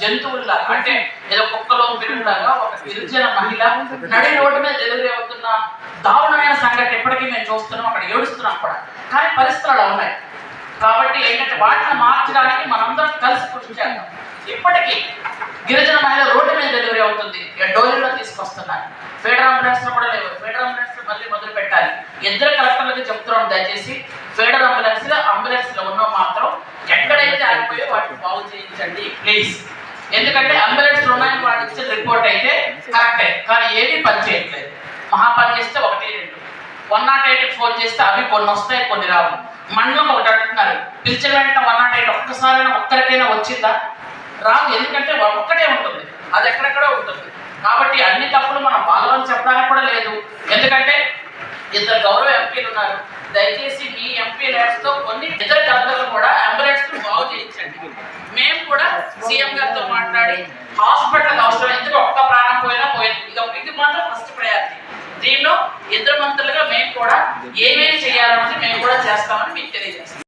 జంతువుల్లా అంటే ఏదో కుక్కలో పిల్లలాగా ఒక గిరిజన మహిళ నడి రోడ్డు మీద డెలివరీ అవుతున్న దారుణమైన సంఘటన ఎప్పటికీ మేము చూస్తున్నాం అక్కడ ఏడుస్తున్నాం కూడా. కానీ పరిస్థితులు అలా ఉన్నాయి. కాబట్టి ఏంటంటే వాటిని మార్చడానికి మనందరం కలిసి కృషి చేద్దాం. ఇప్పటికీ గిరిజన మహిళ రోడ్డు మీద డెలివరీ అవుతుంది. డోలీలో తీసుకొస్తున్నారు. ఫెడరల్ అంబులెన్స్ కూడా లేవు. ఫెడరల్ అంబులెన్స్ మళ్ళీ మొదలు పెట్టాలి. ఇద్దరు కలెక్టర్లకి చెప్తున్నాం దయచేసి ఫెడరల్ అంబులెన్స్ అంబులెన్స్లో ఉన్న మాత్రం ఎక్కడైతే ఆగిపోయో వాటిని బాగు చేయించండి ప్లీజ్. ఎందుకంటే అంబులెన్స్ ఉన్నాయని వాళ్ళు ఇచ్చిన రిపోర్ట్ అయితే కరెక్టే. కానీ ఏమీ పని చేయట్లేదు. మహా పని చేస్తే ఒకటి రెండు. వన్ నాట్ ఎయిట్ ఫోన్ చేస్తే అవి కొన్ని వస్తాయి కొన్ని రావు. మండలం ఒకటి అంటున్నారు పిలిచిన వెంటనే వన్ నాట్ ఎయిట్ ఒక్కసారైనా ఒక్కరికైనా వచ్చిందా? రాదు ఎందుకంటే ఒక్కటే ఉంటుంది. అది ఎక్కడెక్కడో ఉంటుంది. కాబట్టి అన్ని తప్పులు మనం వాళ్ళని చెప్పడానికి కూడా లేదు. ఎందుకంటే ఇద్దరు గౌరవ ఎంపీలు ఉన్నారు. దయచేసి మీ ఎంపీ ల్యాబ్స్తో కొన్ని ఇద్దరు కలెక్టర్లు కూడా అంబులెన్స్ బాగు చేయించండి. మేము కూడా సీఎం గారితో మాట్లాడి హాస్పిటల్ అవసరం. ఎందుకు ఒక్క ప్రాణం పోయినా పోయింది. ఇది ఇది మాత్రం ఫస్ట్ ప్రయారిటీ దీనిలో ఇద్దరు మంత్రులుగా మేము కూడా ఏమేమి చేయాలన్నది మేము కూడా చేస్తామని మీకు తెలియజేస్తాం.